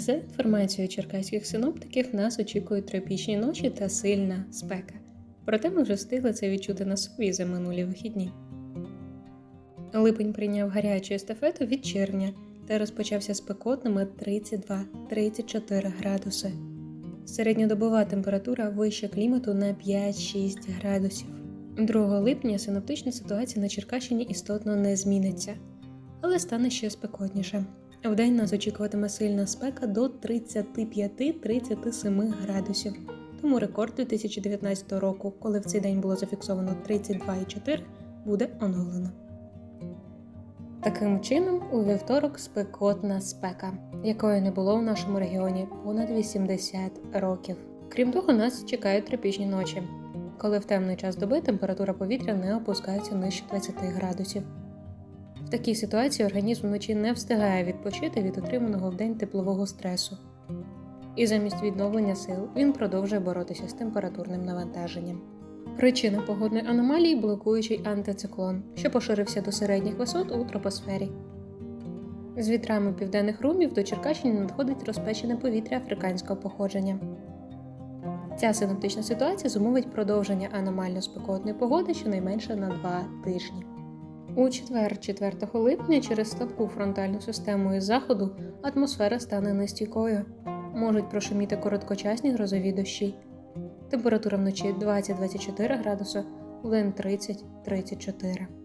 За інформацією черкаських синоптиків, нас очікують тропічні ночі та сильна спека. Проте ми вже встигли це відчути на собі за минулі вихідні. Липень прийняв гарячу естафету від червня та розпочався спекотними 32-34 градуси. Середньодобова температура вище клімату на 5-6 градусів. 2 липня синоптична ситуація на Черкащині істотно не зміниться, але стане ще спекотніше. Вдень нас очікуватиме сильна спека до 35-37 градусів. Тому рекорд 2019 року, коли в цей день було зафіксовано 32,4, буде оновлено. Таким чином, у вівторок спекотна спека, якої не було в нашому регіоні понад 80 років. Крім того, нас чекають тропічні ночі, коли в темний час доби температура повітря не опускається нижче 20 градусів. В такій ситуації організм вночі не встигає відпочити від отриманого вдень теплового стресу. І замість відновлення сил він продовжує боротися з температурним навантаженням. Причина погодної аномалії блокуючий антициклон, що поширився до середніх висот у тропосфері. З вітрами південних румів до Черкащини надходить розпечене повітря африканського походження. Ця синоптична ситуація зумовить продовження аномально спекотної погоди щонайменше на два тижні. У четвер, 4 липня, через слабку фронтальну систему із заходу атмосфера стане нестійкою. Можуть прошуміти короткочасні грозові дощі. Температура вночі 20-24 градуси, вдень 30-34.